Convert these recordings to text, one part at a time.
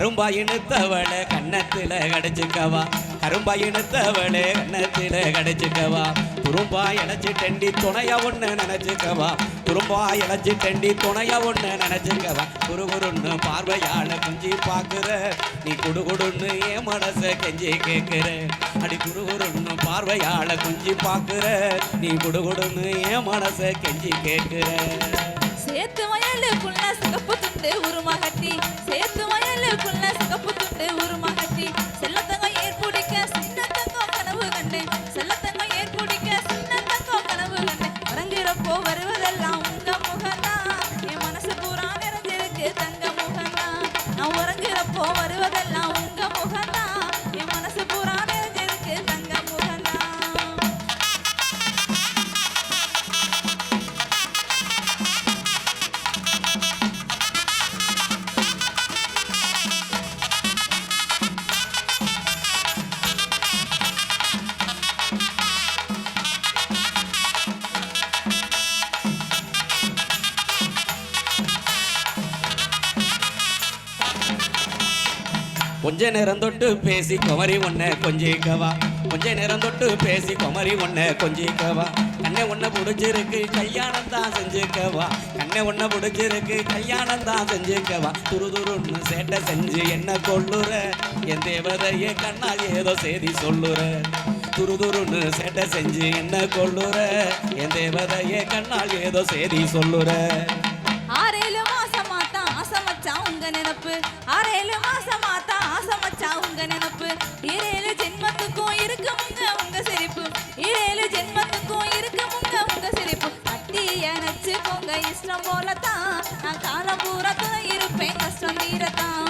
கரும்பா இழுத்தவளை கன்னத்துல கடிச்சுக்கவா. கரும்பா இழுத்தவளே கன்னத்துல கடிச்சுக்கவா. துரும்பா இழைச்சி டெண்டி துணையா ஒண்ணு நினைச்சுக்கவா. துரும்பா இணைச்சி டெண்டி துணையா ஒண்ணு நினைச்சுக்கவா. குறுகுறுன்னு பார்வையால குஞ்சி பாக்குற நீ குடுகுடுன்னு என் மனச கெஞ்சி கேக்குற அடி குறுகுறுன்னு பார்வையால குஞ்சி பாக்குற நீ குடுகுடுன்னு என் மனச கெஞ்சி கேக்குற சேத்து வயலுக்குள்ள சிகப்பு துண்டு உருமகட்டி சேத்து வயலுக்குள்ள சிகப்பு துண்டு உருமகட்டி செல்லத்தங்கம் கொஞ்ச நேரம் தொட்டு பேசி குமரி ஒன்ன கொஞ்சிக்கவா கொஞ்ச நேரம் தொட்டு பேசி குமரி ஒன்ன கொஞ்சிக்கவா கண்ணை ஒன்ன பிடிச்சிருக்கு கல்யாணம் தான் செஞ்சுக்கவா கண்ணை ஒன்ன பிடிச்சிருக்கு கல்யாணம் தான் செஞ்சுக்கவா துரு துருன்னு சேட்டை செஞ்சு என்ன கொள்ளுற என் தேவதைய கண்ணால் ஏதோ செய்தி சொல்லுற. துரு துருன்னு சேட்டை செஞ்சு என்ன கொள்ளுற என் தேவதைய கண்ணால் ஏதோ செய்தி சொல்லுற. ஆறேழு மாசமா தான் ஆசை உங்க நினப்பு? ஆறேழு மாசமா தான் ஆசை உங்க நினப்பு. ஏழு ஜென்மத்துக்கும் இருக்குமுங்க உங்க சிரிப்பு. ஏழு ஜென்மத்துக்கும் இருக்குமுங்க உங்க சிரிப்பு. கட்டி அணைச்சு போங்க இஷ்டம் போலத்தான். நான் காலம் பூரத்தான் இருப்பேன் கஷ்டம் தீரத்தான்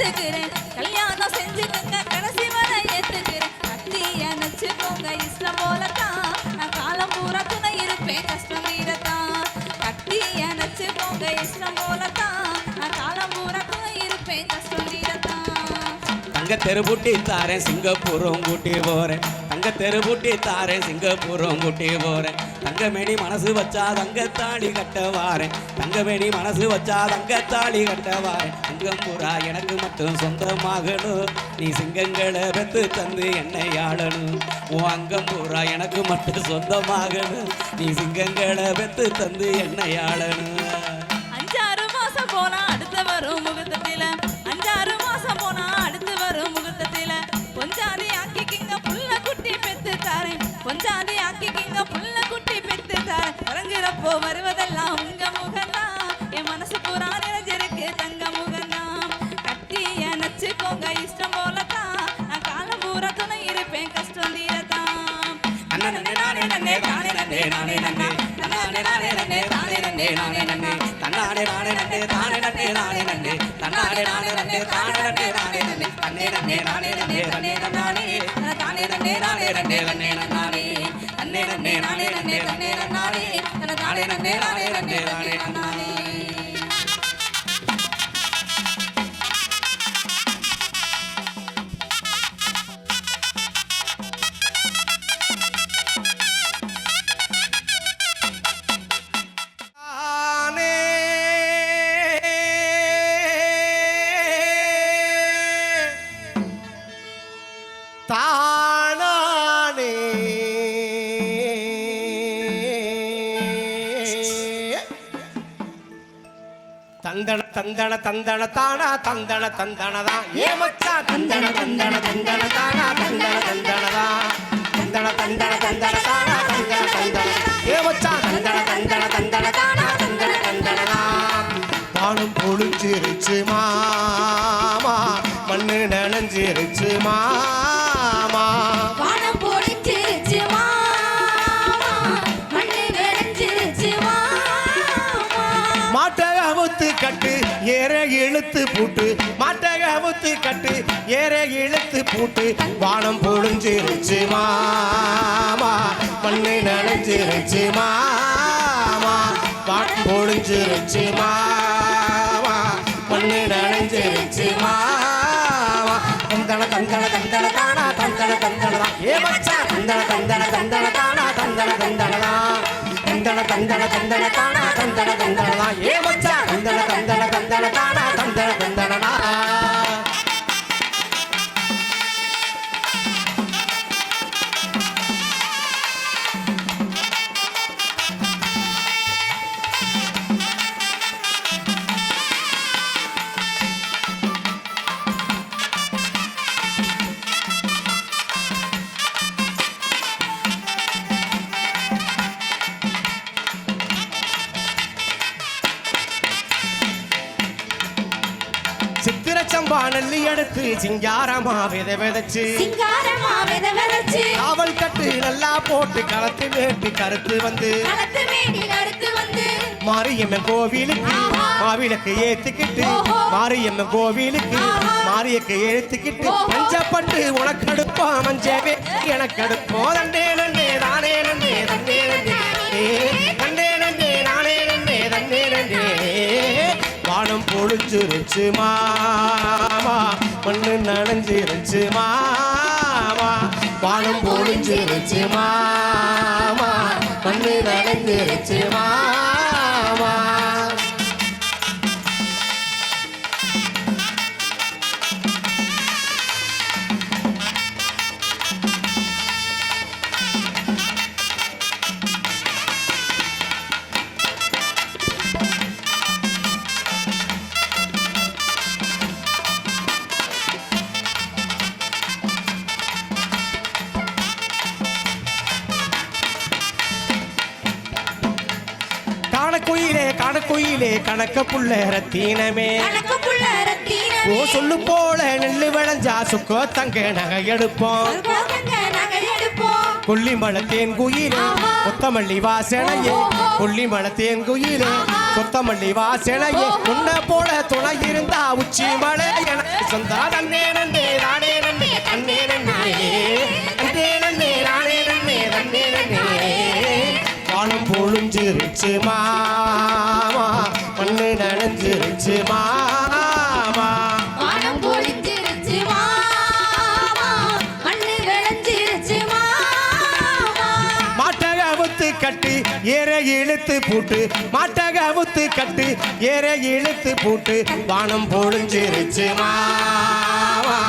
ஏத்துக்கிறேன் கல்யாணம் செஞ்சுக்கங்க கடைசி வர ஏத்துக்கிறேன். கட்டி அணைச்சு இஸ்லாம் போலத்தான். நான் காலம் பூரா துணை இருப்பேன் கஷ்டம் தீரத்தான் கட்டி அணைச்சு இஸ்லாம் போலத்தான். நான் காலம் பூரா துணை இருப்பேன் கஷ்டம் தீரத்தான் தங்க தெருபுட்டி தாரேன் சிங்கப்பூரும் கூட்டி போறேன். தங்க தெருபுட்டி தாரேன் சிங்கப்பூரும் கூட்டி போறேன். தங்கமேனி மனசு வச்சா தங்கத்தாளி கட்ட வாரேன். தங்கமேனி மனசு வச்சா தங்கத்தாளி கட்ட வாரேன். அங்கம் எனக்கு மட்டும் சொந்தமாகணும். நீ சிங்கங்களை பெத்து தந்து என்னை ஆளணும். உன் அங்கம் பூரா எனக்கு மட்டும் சொந்தமாகணும். நீ சிங்கங்களை பெத்து தந்து என்னை ஆளணும். இறங்குறப்போ வருவதெல்லாம் உங்க முகந்தா என் மனசு பூரா நிறைஞ்சிருக்கு தங்க முகம்தான் கட்டி நச்சுக்கோங்க இஷ்டம் போலத்தான் நான் காலம் பூரா துணை இருப்பேன் கஷ்டம் தீரத்தான் அண்ணனே நானே நன்னே தானே நன்னே நானே நன்னே தன்னானே நானே நன்னே தானே நானே நன்னே நானே நன்னே தானே நன்னே நானே நன்னே நானே நன்னே தானே நன்னே நானே நன்னே தன்னே நன்னே நானே நன்னே தானே நன்னே நானே நன்னே தந்தன தந்தன தானா தந்தன தந்தனதா ஏமச்சா தந்தன தந்தன தந்தன தானா தந்தன தந்தனதா தந்தன தந்தன தந்தன தானா தந்தன தந்தன ஏமச்சா தந்தன தந்தன தந்தன தானா தந்தன தந்தனதா வானம் பொழிஞ்சிருச்சு ஏற இழுத்து பூட்டு மாட்டை அவுத்து கட்டு ஏற இழுத்து பூட்டு வானம் பொழிஞ்சிருச்சு மாமா மண்ணு நனைஞ்சிருச்சு மாமா வானம் பொழிஞ்சிருச்சு மாமா மண்ணு நனைஞ்சிருச்சு மாமா. தந்தன தந்தன தந்தன தானா தந்தன தந்தனதா ஏ மச்சா. தந்தன தந்தன தந்தன தானா தந்தன தந்தனதா தந்தன தந்தன தந்தன தானா தந்தன தந்தனா ஏ மச்சா? தந்தன தந்தன தந்தன தானா தந்தன தந்தனா சித்திரச்சம்பா நெல்லி எடுத்து சிங்காரமா வித விதைச்சு. சிங்காரமா வித விதைச்சு, காவல் கட்டு நல்லா போட்டு களத்து வேட்டு கருத்து வந்து. மாரியம்மன் கோவிலுக்கு. மாவிளக்கு ஏத்துக்கிட்டு. மாரியம்மன் கோவிலுக்கு. மாரியக்கு ஏத்துக்கிட்டு ஓஹோ. மஞ்சப்பட்டு உனக்கு அடுப்போம் மஞ்சவே. எனக்கு அடுப்போம் தண்டே நண்டே தானே நண்டே தண்டே நண்டே தண்டே நண்டே நானே நண்டே தண்டே நண்டே வானம் மண்ணு நனைஞ்சிருச்சு மாமா. வானம் பொழிஞ்சிருச்சு மாமா. மண்ணு நனைஞ்சிருச்சு மாமா. காணக்குயிலே கணக்க புள்ள ரத்தீனமே ஓ சொல்லு போல நெல்லு விளைஞ்சா சுக்கோ தங்க நகை எடுப்போம். கொல்லிமலை தேன் குயிலே. கொத்தமல்லி வாசனையே. கொல்லிமலை தேன் குயிலே. கொத்தமல்லி வாசனையே. உன்னை போல துணை இருந்தா உச்சி மலை எனக்கு சொந்தா தன்னே நன்னே நானே நன்னே தன்னே நன்னே தன்னே நன்னே நானே நன்னே தன்னே நன்னே வானம் பொழிஞ்சிருச்சு மாமா மண்ணு நனைஞ்சிருச்சு மாமா. வானம் பொழிஞ்சிருச்சு மாமா, மண்ணு விளைஞ்சிருச்சு மாமா. மாட்டை அவுத்து கட்டி ஏற இழுத்து பூட்டு. மாட்டக அவுத்து கட்டு ஏற இழுத்து பூட்டு. பொழிஞ்சிருச்சு வானம் பொழிஞ்சிருச்சு மாமா.